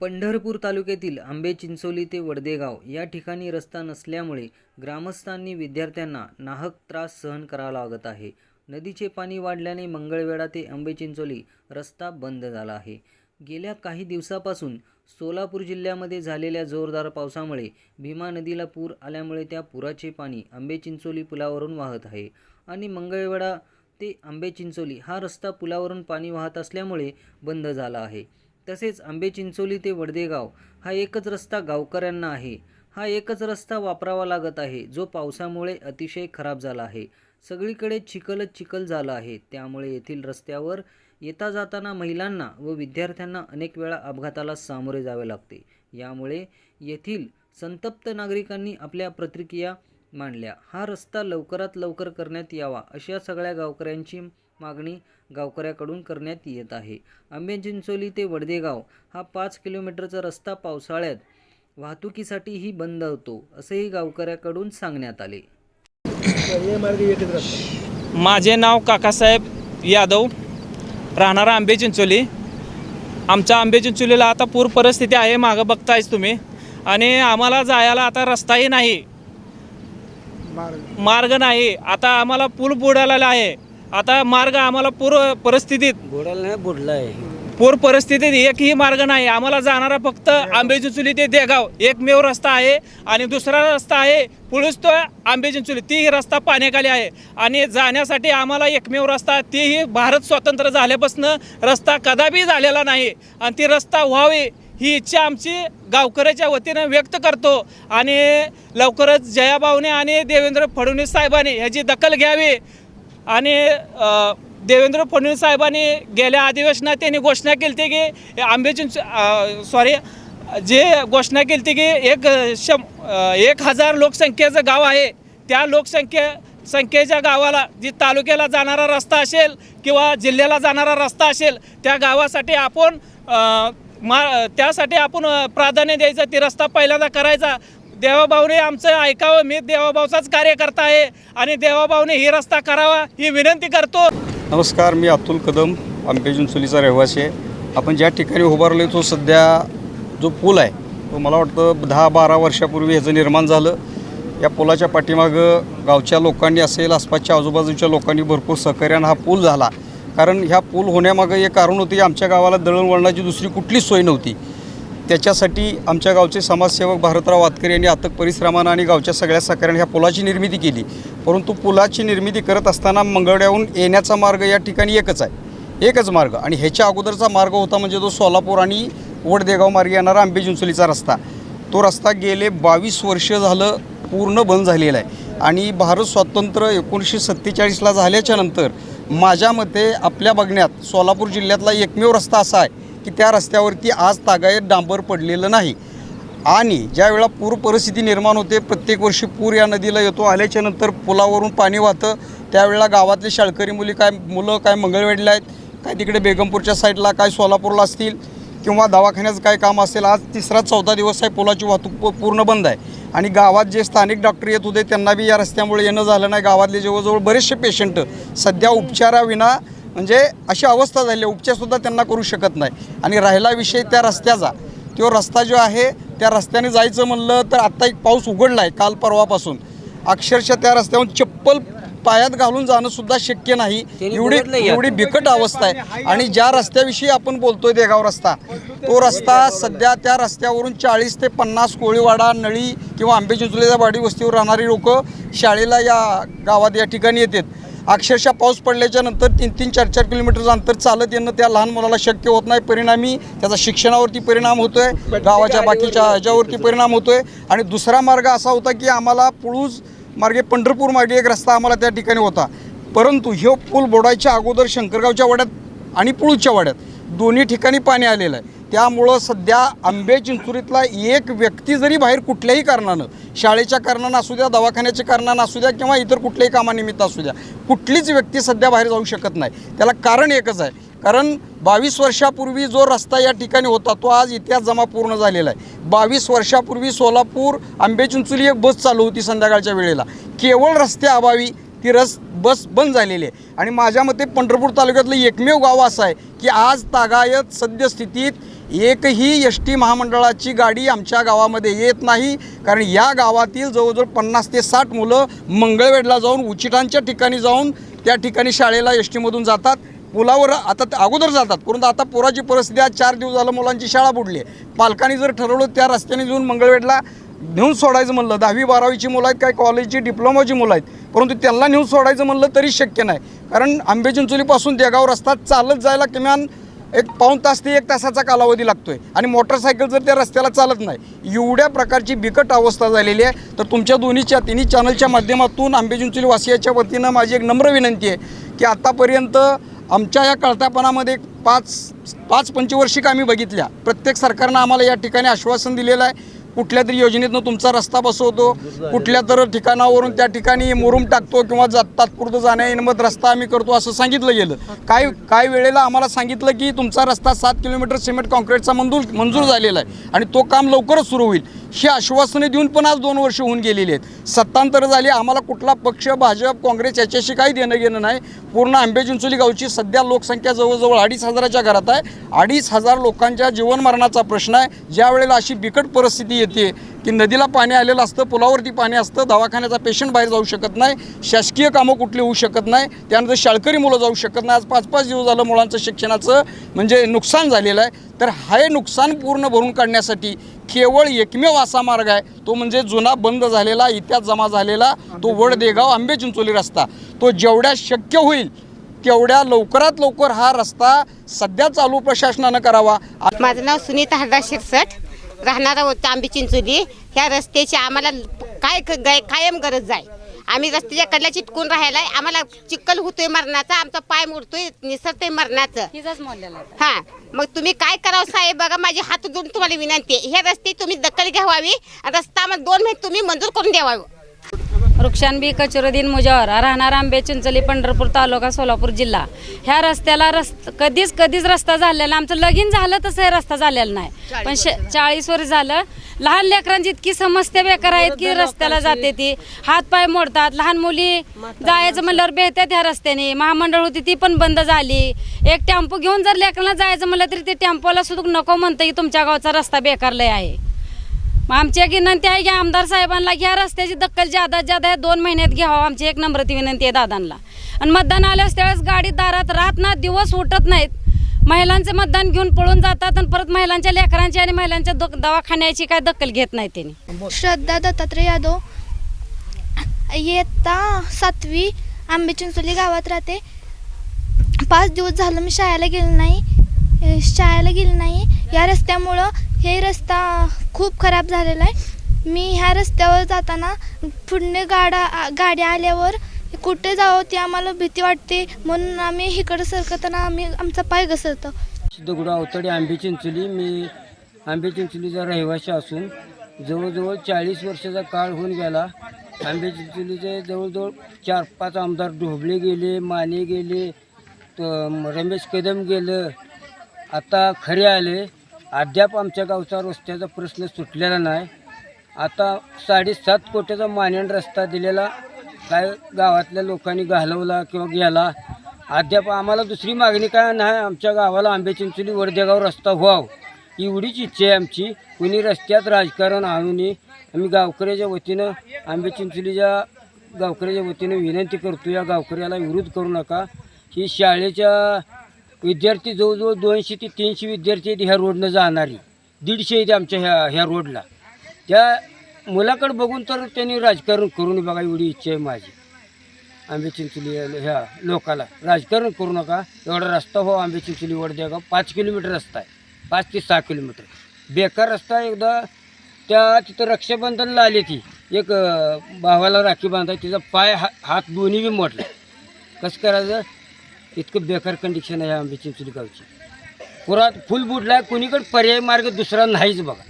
पंढरपूर तालुक्यातील आंबे चिंचोली ते वडदेगाव या ठिकाणी रस्ता नसल्यामुळे ग्रामस्थांनी विद्यार्थ्यांना नाहक त्रास सहन करावा लागत आहे. नदीचे पाणी वाढल्याने मंगळवेढा ते आंबे चिंचोली रस्ता बंद झाला आहे. गेल्या काही दिवसापासून सोलापूर जिल्ह्यामध्ये झालेल्या जोरदार पावसामुळे भीमा नदीला पूर आल्यामुळे त्या पुराचे पाणी आंबे चिंचोली पुलावरून वाहत आहे आणि मंगळवेढा ते आंबे चिंचोली हा रस्ता पुलावरून पाणी वाहत असल्यामुळे बंद झाला आहे. तसेच आंबे चिंचोली ते वडदेगाव हा एकच रस्ता गावकऱ्यांना आहे. हा एकच रस्ता वापरावा लागत आहे जो पावसामुळे अतिशय खराब झाला आहे. सगळीकडे चिखलच चिखल झाला आहे. त्यामुळे येथील रस्त्यावर येता जाताना महिलांना व विद्यार्थ्यांना अनेक वेळा अपघाताला सामोरे जावे लागते. यामुळे येथील संतप्त नागरिकांनी आपल्या प्रतिक्रिया मांडल्या. हा रस्ता लवकरात लवकर करण्यात यावा अशा सगळ्या गावकऱ्यांची मागणी गावकऱ्याकडून करण्यात येत आहे. आंबेचिंचोली ते वडदेगाव हा पाच किलोमीटरचा रस्ता पावसाळ्यात वाहतुकीसाठीही बंद होतो असेही गावकऱ्याकडून सांगण्यात आले. माझे नाव काकासाहेब यादव. राहणारा आंबे चिंचोली. आमच्या आंबे चिंचोलीला आता पूर परिस्थिती आहे मागं बघतायच तुम्ही. आणि आम्हाला जायला आता रस्ताही नाही. मार्ग नाही. आता आम्हाला पूल बुडालेला आहे. आता मार्ग आम्हाला पूर परिस्थितीत बुडाला नाही बुडलाय. पूर परिस्थितीत एकही मार्ग नाही. आम्हाला जाणारा फक्त आंबे चिंचोली ते देगाव. एकमेव रस्ता आहे आणि दुसरा रस्ता आहे पुढेच तो आंबे चिंचोली तीही रस्ता पाण्याखाली आहे. आणि जाण्यासाठी आम्हाला एकमेव रस्ता तीही भारत स्वतंत्र झाल्यापासून रस्ता कदापि झालेला नाही. आणि ती रस्ता व्हावी ही इच्छा आमची गावकऱ्याच्या वतीनं व्यक्त करतो. आणि लवकरच जयाभाऊने आणि देवेंद्र फडणवीस साहेबांनी ह्याची दखल घ्यावी. आणि देवेंद्र फडणवीस साहेबांनी गेल्या अधिवेशनात त्यांनी घोषणा केली होती की आंबेचिंच सॉरी जे घोषणा केली होती की एक शं एक हजार लोकसंख्येचं गाव आहे त्या लोकसंख्ये संख्येच्या गावाला जी तालुक्याला जाणारा रस्ता असेल किंवा जिल्ह्याला जाणारा रस्ता असेल त्या गावासाठी आपण मा त्यासाठी आपण प्राधान्य द्यायचं ती रस्ता पहिल्यांदा करायचा. देवाभाऊने आमचं ऐकावं. मी देवाभाऊचाच कार्यकर्ता आहे आणि देवाभाऊने ही रस्ता करावा ही विनंती करतो. नमस्कार मी अब्दुल कदम आंबे रहिवासी आहे. आपण ज्या ठिकाणी उभारलो तो सध्या जो पूल आहे तो मला वाटतं दहा बारा वर्षापूर्वी ह्याचं निर्माण झालं. या पुलाच्या पाठीमागं गावच्या लोकांनी असेल आसपासच्या आजूबाजूच्या लोकांनी भरपूर सहकार्यानं हा पूल झाला. कारण ह्या पूल होण्यामागं एक कारण होती आमच्या गावाला दळणवळणाची दुसरी कुठलीच सोय नव्हती. त्याच्यासाठी आमच्या गावचे समाजसेवक भारतराव वातकर यांनी अथक परिश्रमानं आणि गावच्या सगळ्या सहकार्याने ह्या पुलाची निर्मिती केली. परंतु पुलाची निर्मिती करत असताना मंगळड्याहून येण्याचा मार्ग या ठिकाणी एकच आहे. एकच मार्ग आणि ह्याच्या अगोदरचा मार्ग होता म्हणजे तो सोलापूर आणि वडदेगाव मार्गे येणारा आंबे रस्ता. तो रस्ता गेले बावीस वर्ष झालं पूर्ण बंद झालेला आहे. आणि भारत स्वातंत्र्य एकोणीसशे सत्तेचाळीसला झाल्याच्यानंतर माझ्या मते आपल्या बघण्यात सोलापूर जिल्ह्यातला एकमेव रस्ता असा आहे. की त्या रस्त्यावरती आज तागायत डांबर पडलेलं नाही. आणि ज्या वेळा पूर परिस्थिती निर्माण होते प्रत्येक वर्षी पूर या नदीला येतो. आल्याच्यानंतर पुलावरून पाणी वाहतं. त्यावेळेला गावातले शाळकरी मुली काय मुलं काय मंगळवेढल्या आहेत काय तिकडे बेगमपूरच्या साईडला काय सोलापूरला असतील किंवा दवाखान्याचं काय काम असेल आज तिसरा चौथा दिवस आहे पुलाची वाहतूक पूर्ण बंद आहे. आणि गावात जे स्थानिक डॉक्टर येत होते त्यांना बी या रस्त्यामुळे येणं झालं नाही. गावातले जवळजवळ बरेचसे पेशंट सध्या उपचाराविना म्हणजे अशी अवस्था झाली आहे. उपचारसुद्धा त्यांना करू शकत नाही. आणि राहिला विषय त्या रस्त्याचा. तो रस्ता जो आहे त्या रस्त्याने जायचं म्हणलं तर आत्ता एक पाऊस उघडला आहे काल परवापासून. अक्षरशः त्या रस्त्यावरून चप्पल पायात घालून जाणं सुद्धा शक्य नाही. एवढी. एवढी बिकट अवस्था आहे. आणि ज्या रस्त्याविषयी आपण बोलतोय देगाव रस्ता तो रस्ता सध्या त्या रस्त्यावरून चाळीस ते पन्नास कोळीवाडा नळी किंवा आंबे चिंचोलीच्या वाडी वस्तीवर राहणारी लोक शाळेला या गावात या ठिकाणी येतात. अक्षरशः पाऊस पडल्याच्या नंतर तीन तीन चार चार किलोमीटरचं अंतर चालत येणं त्या लहान मुलाला शक्य होत नाही. परिणामी त्याचा शिक्षणावरती परिणाम होतोय गावाच्या बाकीच्या ह्याच्यावरती परिणाम होतोय. आणि दुसरा मार्ग असा होता की आम्हाला पुळूज मार्गे पंढरपूर मार्गे एक रस्ता आम्हाला त्या ठिकाणी होता. परंतु ह्यो पूल बुडायच्या अगोदर शंकरगावच्या वाड्यात आणि पुळूजच्या वाड्यात दोन्ही ठिकाणी पाणी आलेलं आहे. त्यामुळं सध्या आंबे चिंचुरीतला एक व्यक्ती जरी बाहेर कुठल्याही कारणानं शाळेच्या कारणानं असू द्या दवाखान्याच्या कारणानं असू द्या किंवा इतर कुठल्याही कामानिमित्त असू द्या कुठलीच व्यक्ती सध्या बाहेर जाऊ शकत नाही. त्याला कारण एकच आहे. कारण बावीस वर्षापूर्वी जो रस्ता या ठिकाणी होता तो आज इतिहास जमा पूर्ण झालेला आहे. बावीस वर्षापूर्वी सोलापूर आंबे चिंचुली एक बस चालू होती संध्याकाळच्या वेळेला. केवळ रस्त्याअभावी ती रस बस बंद झालेली आहे. आणि माझ्या मते पंढरपूर तालुक्यातलं एकमेव गाव असं आहे की आज तागायत सद्यस्थितीत एकही एस टी महामंडळाची गाडी आमच्या गावामध्ये येत नाही. कारण या गावातील जवळजवळ पन्नास ते साठ मुलं मंगळवेढला जाऊन उचिटांच्या ठिकाणी जाऊन त्या ठिकाणी शाळेला एस टीमधून जातात. पुलावर आता अगोदर जातात. परंतु आता पोराची परिस्थिती आज चार दिवस झालं मुलांची शाळा बुडली आहे. पालकांनी जर ठरवलं त्या रस्त्याने जाऊन मंगळवेढला नेऊन सोडायचं म्हणलं. दहावी बारावीची मुलं आहेत काय कॉलेजची डिप्लोमाची मुलं आहेत. परंतु त्यांना नेऊन सोडायचं म्हणलं तरी शक्य नाही. कारण आंबेचिंचोलीपासून देगाव रस्ता चालत जायला किमान एक पाऊण तास ते एक तासाचा कालावधी लागतो आहे आणि मोटरसायकल जर त्या रस्त्याला चालत नाही. एवढ्या प्रकारची बिकट अवस्था झालेली आहे. तर तुमच्या दोन्हीच्या तिन्ही चॅनलच्या माध्यमातून आंबेचिंचोलीवासियाच्या वतीनं माझी एक नम्र विनंती आहे की आतापर्यंत आमच्या या कळत्यापणामध्ये पाच पाच पंचवर्षिक आम्ही बघितल्या. प्रत्येक सरकारनं आम्हाला या ठिकाणी आश्वासन दिलेलं आहे. कुठल्या तरी योजनेतनं तुमचा रस्ता बसवतो कुठल्या तर ठिकाणावरून त्या ठिकाणी मुरुम टाकतो किंवा जा तात्पुरतं जाण्या येण्यामध्ये रस्ता आम्ही करतो असं सांगितलं गेलं. काय काय वेळेला आम्हाला सांगितलं की तुमचा रस्ता सात किलोमीटर सिमेंट कॉन्क्रीटचा मंजूर मंजूर झालेला आहे आणि तो काम लवकरच सुरू होईल. ही आश्वासने देऊन पण आज दोन वर्ष होऊन गेलेली आहेत. सत्तांतर झाली आम्हाला कुठला पक्ष भाजप काँग्रेस याच्याशी काही देणं घेणं नाही. पूर्ण आंबेचिंचोली गावची सध्या लोकसंख्या जवळजवळ अडीच हजाराच्या घरात आहे. अडीच हजार लोकांच्या जीवनमरणाचा प्रश्न आहे. ज्या वेळेला अशी बिकट परिस्थिती येते की नदीला पाणी आलेलं असतं पुलावरती पाणी असतं दवाखान्याचा पेशंट बाहेर जाऊ शकत नाही शासकीय कामं कुठली होऊ शकत नाही त्यानंतर शाळकरी मुलं जाऊ शकत नाही. आज पाच पाच दिवस झालं मुलांचं शिक्षणाचं म्हणजे नुकसान झालेलं आहे. तर हे नुकसान पूर्ण भरून काढण्यासाठी केवळ एकमेव असा मार्ग आहे तो म्हणजे जुना बंद झालेला इतिहास जमा झालेला तो वडदेगाव आंबे चिंचोली रस्ता. तो जेवढ्या शक्य होईल तेवढ्या लवकरात लवकर हा रस्ता सध्या चालू प्रशासनानं करावा. माझं नाव सुनीता हरदा शिरसट. राहणारा होता आंबी चिंचोली. ह्या रस्त्याची आम्हाला काय कायम गरज आहे. आम्ही रस्त्याच्या कडल्या चिटकून राहायला आम्हाला चिक्कल होतोय मरणाचा आमचा पाय मोडतोय निसरतोय मरणाचं. हा मग तुम्ही काय करावं साहेब? बघा माझी हात जोडून तुम्हाला विनंती आहे. ह्या रस्ते तुम्ही दखल घ्यावावी. रस्ता आम्हाला दोन महिने तुम्ही मंजूर करून द्यावा. रुक्षानबी कचुरुद्दीन मुजावर राहणार आंबे चिंचोली पंढरपूर तालुका सोलापूर जिल्हा. ह्या रस्त्याला रस्त कधीच कधीच रस्ता झालेला आमचं लगीन झालं तसं हे रस्ता झालेला नाही. पण शे चाळीस वर्ष झालं. लहान लेकरांची इतकी समस्या बेकार आहेत की रस्त्याला जाते ती. हात पाय मोडतात. लहान मुली जायचं म्हणल्यावर बेहत्यात ह्या रस्त्याने. महामंडळ होती ती पण बंद झाली. एक टेम्पो घेऊन जर लेकरांना जायचं म्हणलं तरी ते टेम्पोला सुद्धा नको म्हणतं की तुमच्या गावचा रस्ता बेकार लय आहे. मग आमची एक विनंती आहे की आमदार साहेबांना घ्या रस्त्याची दक्कल जादा ज्यादा दोन महिन्यात घ्यावं. आमची एक नम्रती विनंती आहे दादांना. आणि मतदान आल्यास त्यावेळेस गाडी दारात राहत ना दिवस उठत नाहीत. महिलांचं मतदान घेऊन पळून जातात आणि परत महिलांच्या लेकरांची आणि महिलांच्या दवाखान्याची काय दखल घेत नाही त्यांनी. श्रद्धा दत्तात्रय यादव. इयत्ता सातवी आंबे चिंचोली गावात राहते. पाच दिवस झालं मी शाळेला गेलो नाही. शाळेला गेली नाही. या रस्त्यामुळं हे रस्ता खूप खराब झालेला आहे. मी ह्या रस्त्यावर जाताना पुढे गाडा आ- आल्यावर कुठे जावं ती आम्हाला भीती वाटते. म्हणून आम्ही इकडं सरकताना आम्ही आमचा पाय घसरतो. सिद्धगुडा अवतडे आंबे चिंचोली. मी आंबे चिंचोलीचा रहिवासी असून जवळजवळ चाळीस वर्षाचा काळ होऊन गेला. आंबे चिंचोलीचे जवळजवळ चार पाच आमदार ढोबळे गेले माने गेले रमेश कदम गेलं आता खरे आले. अद्याप आमच्या गावचा रस्त्याचा प्रश्न सुटलेला नाही. आता साडेसात कोटीचा मान्यन रस्ता दिलेला काय गावातल्या लोकांनी घालवला किंवा गेला. अद्याप आम्हाला दुसरी मागणी काय नाही. आमच्या गावाला आंबे चिंचोली वडदेगाव रस्ता व्हावं. एवढीच इच्छा आहे आमची. कुणी रस्त्यात राजकारण आणू नये आम्ही गावकऱ्याच्या वतीनं आंबे चिंचोलीच्या गावकऱ्याच्या वतीनं विनंती करतो. या गावकऱ्याला विरोध करू नका. ही शाळेच्या विद्यार्थी जवळजवळ दोनशे ते तीनशे विद्यार्थी आहेत ह्या रोडनं जाणारी. दीडशे आहेत आमच्या ह्या ह्या रोडला. त्या मुलाकडे बघून तर त्यांनी राजकारण करू नये बघा एवढी इच्छा आहे माझी. आंबे चिंचोली ह्या लोकाला. राजकारण करू नका. एवढा रस्ता हो आंबे चिंचोली का पाच किलोमीटर रस्ता आहे. पाच ते सहा किलोमीटर. बेकार रस्ता एकदा. त्या तिथं रक्षाबंधनला आली ती. एक भावाला राखी बांधाय तिचा पाय हा हात दोन्ही बी मोडला. कसं करायचं? इतकं बेकार कंडिशन आहे आंबे चिंचोली गावची. पुरात फुल बुडला कोणीकडे पर्याय मार्ग दुसरा नाहीच बघा.